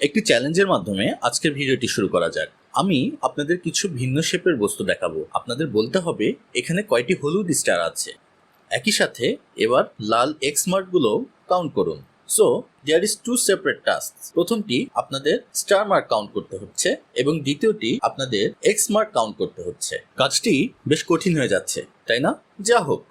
একটি চ্যালেঞ্জের মাধ্যমে আজকের ভিডিওটি শুরু করা যাক। আমি আপনাদের কিছু ভিন্ন শেপের বস্তু দেখাবো। আপনাদের বলতে হবে, এখানে কয়টি হলুদ স্টার আছে। একই সাথে এবার লাল এক্স মার্কগুলো কাউন্ট করুন। So there is two separate task প্রথমটি আপনাদের স্টার মার্ক কাউন্ট করতে হচ্ছে এবং দ্বিতীয়টি আপনাদের এক্স মার্ক কাউন্ট করতে হচ্ছে। কাজটি বেশ কঠিন হয়ে যাচ্ছে, তাই না? যা হোক।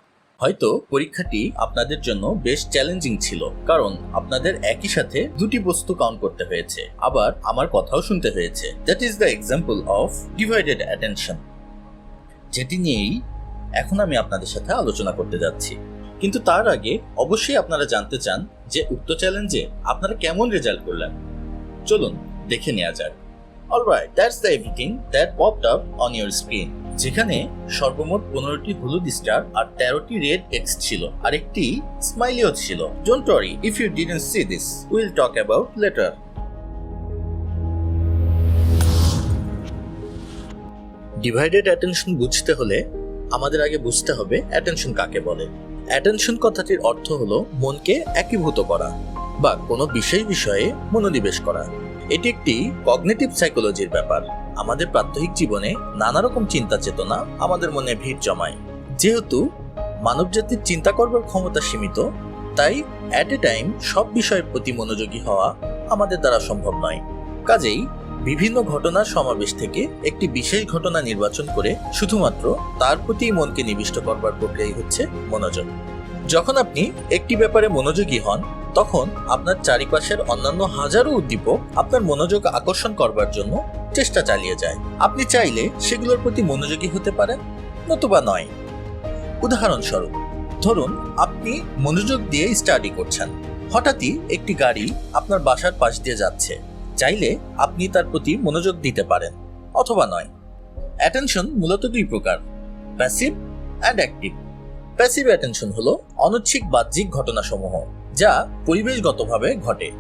হয়তো পরীক্ষাটি আপনাদের জন্য বেশ চ্যালেঞ্জিং ছিল, কারণ আপনাদের একই সাথে দুটি বস্তু কাউন্ট করতে হয়েছে। আবার আমার কথাও শুনতে হয়েছে। That is the example of divided attention যেটি নিয়েই এখন আমি আপনাদের সাথে আলোচনা করতে যাচ্ছি। কিন্তু তার আগে অবশ্যই আপনারা জানতে চান যে উক্ত চ্যালেঞ্জে আপনারা কেমন রেজাল্ট করলেন। চলুন দেখে নেওয়া যাক। Alright that's the everything that popped up on your screen যেখানে সর্বমোট পনেরোটি হলুদ স্টার আর তেরোটি রেড এক্স ছিল, আর একটি স্মাইলিও ছিল। Don't worry if you didn't see this will talk about later divided attention বুঝতে হলে আমাদের আগে বুঝতে হবে অ্যাটেনশন কাকে বলে। অ্যাটেনশন কথাটির অর্থ হলো মনকে একীভূত করা বা কোনো বিশেষ বিষয়ে মনোনিবেশ করা। এটি একটি কগনেটিভ সাইকোলজির ব্যাপার। আমাদের প্রাত্যহিক জীবনে নানা রকম চিন্তা চেতনা আমাদের মনে ভিড় জমায়। যেহেতু মানবজাতির চিন্তা করবার ক্ষমতা সীমিত, তাই অ্যাট এ টাইম সব বিষয়ের প্রতি মনোযোগী হওয়া আমাদের দ্বারা সম্ভব নয়। কাজেই বিভিন্ন ঘটনার সমাবেশ থেকে একটি বিশেষ ঘটনা নির্বাচন করে শুধুমাত্র তার প্রতি মনকে নিবিষ্ট করবার প্রক্রিয়াই হচ্ছে মনোযোগ। যখন আপনি একটি ব্যাপারে মনোযোগী হন তখন আপনার চারিপাশের অন্যান্য হাজারো উদ্দীপক আপনার মনোযোগ আকর্ষণ করবার জন্য চেষ্টা চালিয়ে যায়। আপনি চাইলে সেগুলোর প্রতি মনোযোগী হতে পারেন, নতুবা নয়। উদাহরণস্বরূপ, ধরুন আপনি মনোযোগ দিয়ে স্টাডি করছেন। হঠাৎই একটি গাড়ি আপনার বাসার পাশ দিয়ে যাচ্ছে। চাইলে আপনি তার প্রতি মনোযোগ দিতে পারেন, অথবা নয়। অ্যাটেনশন মূলত দুই প্রকার passive and active passive attention হলো অনৈচ্ছিক বাহ্যিক ঘটনাসমূহ। যা পরিবেশগতভাবে ঘটে।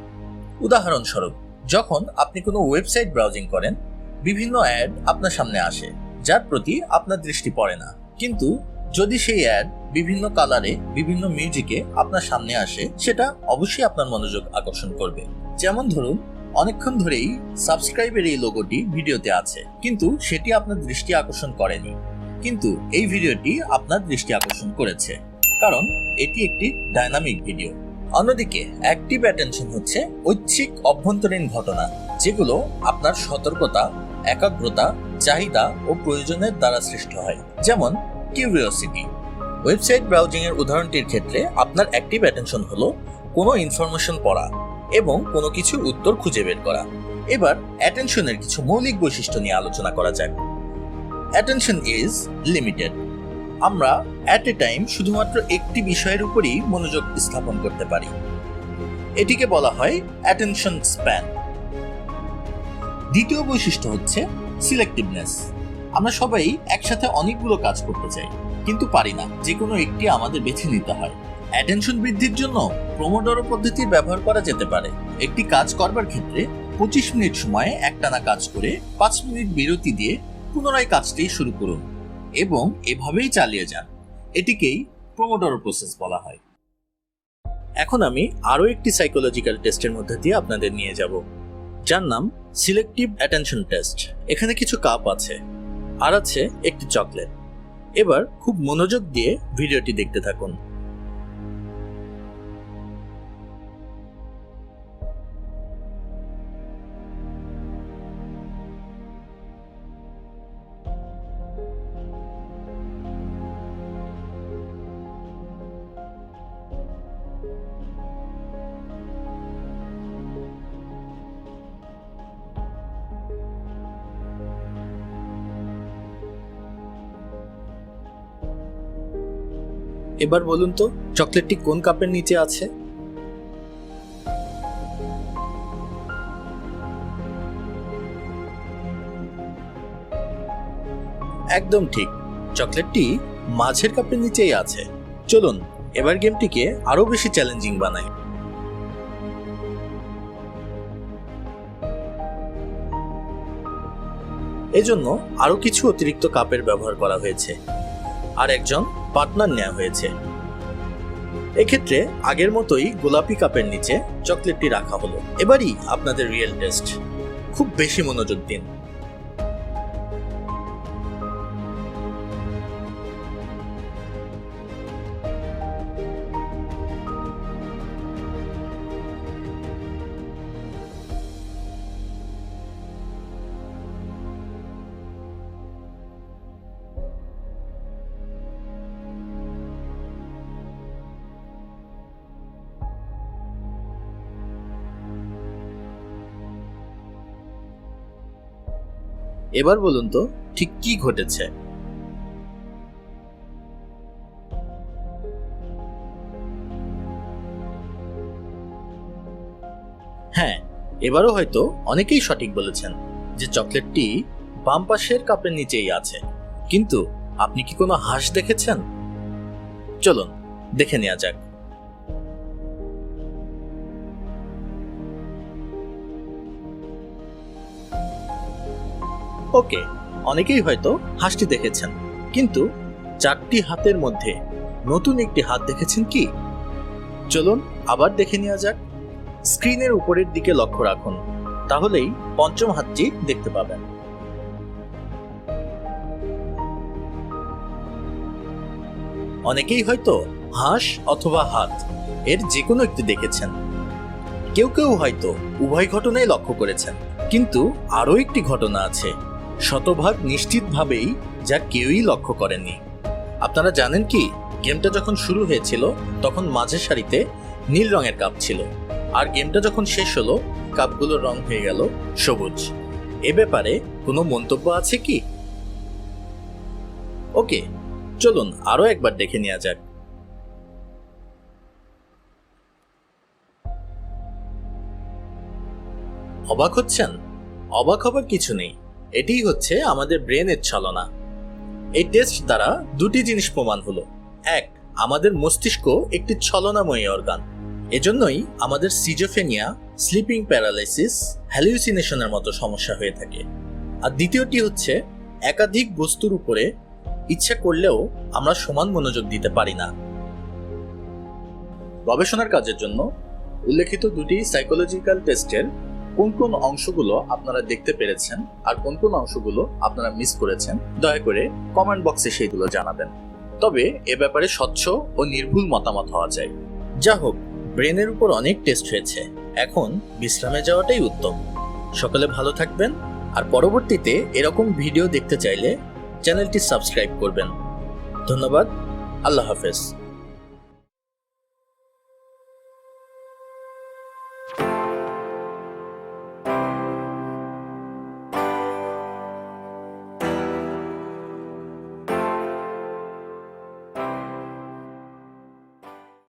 উদাহরণস্বরূপ, যখন আপনি কোনো ওয়েবসাইট ব্রাউজিং করেন, বিভিন্ন অ্যাড আপনার সামনে আসে, যার প্রতি আপনার দৃষ্টি পড়ে না। কিন্তু যদি সেই অ্যাড বিভিন্ন কালারে, বিভিন্ন মিউজিকে আপনার সামনে আসে, সেটা অবশ্যই আপনার মনোযোগ আকর্ষণ করবে। যেমন ধরুন, অনেকক্ষণ ধরেই সাবস্ক্রাইবের এই লোগোটি ভিডিওতে আছে, কিন্তু সেটি আপনার দৃষ্টি আকর্ষণ করেনি। কিন্তু এই ভিডিওটি আপনার দৃষ্টি আকর্ষণ করেছে। কারণ, এটি একটি ডাইনামিক ভিডিও। অন্যদিকে অ্যাক্টিভ অ্যাটেনশন হচ্ছে ঐচ্ছিক অভ্যন্তরীণ ঘটনা, যেগুলো আপনার সতর্কতা, একাগ্রতা, চাহিদা ও প্রয়োজনের দ্বারা সৃষ্ট হয়। যেমন কিউরিওসিটি ওয়েবসাইট ব্রাউজিং এর উদাহরণটির ক্ষেত্রে আপনার অ্যাক্টিভ অ্যাটেনশন হলো কোনো ইনফরমেশন পড়া এবং কোনো কিছুর উত্তর খুঁজে বের করা। এবার অ্যাটেনশনের কিছু মৌলিক বৈশিষ্ট্য নিয়ে আলোচনা করা যাক। অ্যাটেনশন ইজ লিমিটেড আমরা অ্যাট এ টাইম শুধুমাত্র একটি বিষয়ের উপরই মনোযোগ স্থাপন করতে পারি। এটিকে বলা হয় অ্যাটেনশন স্প্যান দ্বিতীয় বৈশিষ্ট্য হচ্ছে সিলেক্টিভনেস আমরা সবাই একসাথে অনেকগুলো কাজ করতে চাই, কিন্তু পারি না। যে কোনো একটি আমাদের বেছে নিতে হয়। অ্যাটেনশন বৃদ্ধির জন্য প্রোমোডোরো পদ্ধতির ব্যবহার করা যেতে পারে। একটি কাজ করবার ক্ষেত্রে পঁচিশ মিনিট সময়ে একটানা কাজ করে পাঁচ মিনিট বিরতি দিয়ে পুনরায় কাজটি শুরু করুন। এবং এভাবেই চালিয়ে যান। এটিকেই প্রোমোডোরো প্রসেস বলা হয়। এখন আমি আরও একটি সাইকোলজিক্যাল টেস্টের মধ্যে দিয়ে আপনাদের নিয়ে যাব। যার নাম সিলেক্টিভ অ্যাটেনশন টেস্ট এখানে কিছু কাপ আছে আর আছে একটি চকলেট এবার খুব মনোযোগ দিয়ে ভিডিওটি দেখতে থাকুন। এবার বলুন তো চকলেটটি কোন কাপের নিচে আছে? একদম ঠিক চকলেটটি মাঝের কাপের নিচেই আছে। চলুন, এবার গেমটিকে আরও বেশি চ্যালেঞ্জিং বানাই। এজন্য আরও কিছু অতিরিক্ত কাপের ব্যবহার করা হয়েছে। আর একজন পার্টনার নেওয়া হয়েছে। এক্ষেত্রে আগের মতোই গোলাপি কাপের নিচে চকলেটটি রাখা হলো। এবারই আপনাদের রিয়েল টেস্ট। খুব বেশি মনোযোগ দিন। এবার বলুন তো, ঠিক কি ঘটেছে? হ্যাঁ এবারও হয়তো অনেকেই সঠিক বলেছেন যে চকলেটটি বাম পাশের কাপের নিচেই আছে। কিন্তু আপনি কি কোনো হাঁস দেখেছেন? চলুন, দেখে নেওয়া যাক। ওকে অনেকেই হয়তো হাঁসটি দেখেছেন। কিন্তু চারটি হাতের মধ্যে নতুন একটি হাত দেখেছেন কি? চলুন আবার দেখে নেওয়া যাক। স্ক্রিনের উপরের দিকে লক্ষ্য রাখুন, তাহলেই পঞ্চম হাতটি দেখতে পাবেন। অনেকেই হয়তো হাঁস অথবা হাত এর যে কোনো একটি দেখেছেন। কেউ কেউ হয়তো উভয় ঘটনাই লক্ষ্য করেছেন। কিন্তু আরও একটি ঘটনা আছে। শতভাগ নিশ্চিতভাবেই যা কেউই লক্ষ্য করেননি। আপনারা জানেন কি, গেমটা যখন শুরু হয়েছিল, তখন মাঝের সারিতে নীল রঙের কাপ ছিল। আর গেমটা যখন শেষ হলো, কাপগুলোর রং হয়ে গেল সবুজ। এ ব্যাপারে কোনো মন্তব্য আছে কি? ওকে, চলুন আরও একবার দেখে নেওয়া যাক। অবাক হচ্ছেন? অবাক হবার কিছু নেই। এটিই হচ্ছে আমাদের ব্রেনের ছলনা। এই টেস্ট দ্বারা দুটি জিনিস প্রমাণ হলো। এক, আমাদের মস্তিষ্ক একটি ছলনাময়ী অর্গান এজন্যই আমাদের সিজোফেনিয়া স্লিপিং প্যারালাইসিস হ্যালিউসিনেশনের মতো সমস্যা হয়ে থাকে। আর দ্বিতীয়টি হচ্ছে, একাধিক বস্তুর উপরে ইচ্ছা করলেও আমরা সমান মনোযোগ দিতে পারি না। গবেষণার কাজের জন্য উল্লেখিত দুটি সাইকোলজিক্যাল টেস্টের কোন কোন অংশগুলো আপনারা দেখতে পেরেছেন আর কোন কোন অংশগুলো আপনারা মিস করেছেন, দয়া করে কমেন্ট বক্সে সেইগুলো জানাবেন। তবে এ ব্যাপারে স্বচ্ছ ও নির্ভুল মতামত হওয়া চাই। যা হোক, ব্রেনের উপর অনেক টেস্ট হয়েছে। এখন বিশ্রামে যাওয়াটাই উত্তম। সকালে ভালো থাকবেন আর পরবর্তীতে এরকম ভিডিও দেখতে চাইলে চ্যানেলটি সাবস্ক্রাইব করবেন। ধন্যবাদ। আল্লাহ হাফেজ।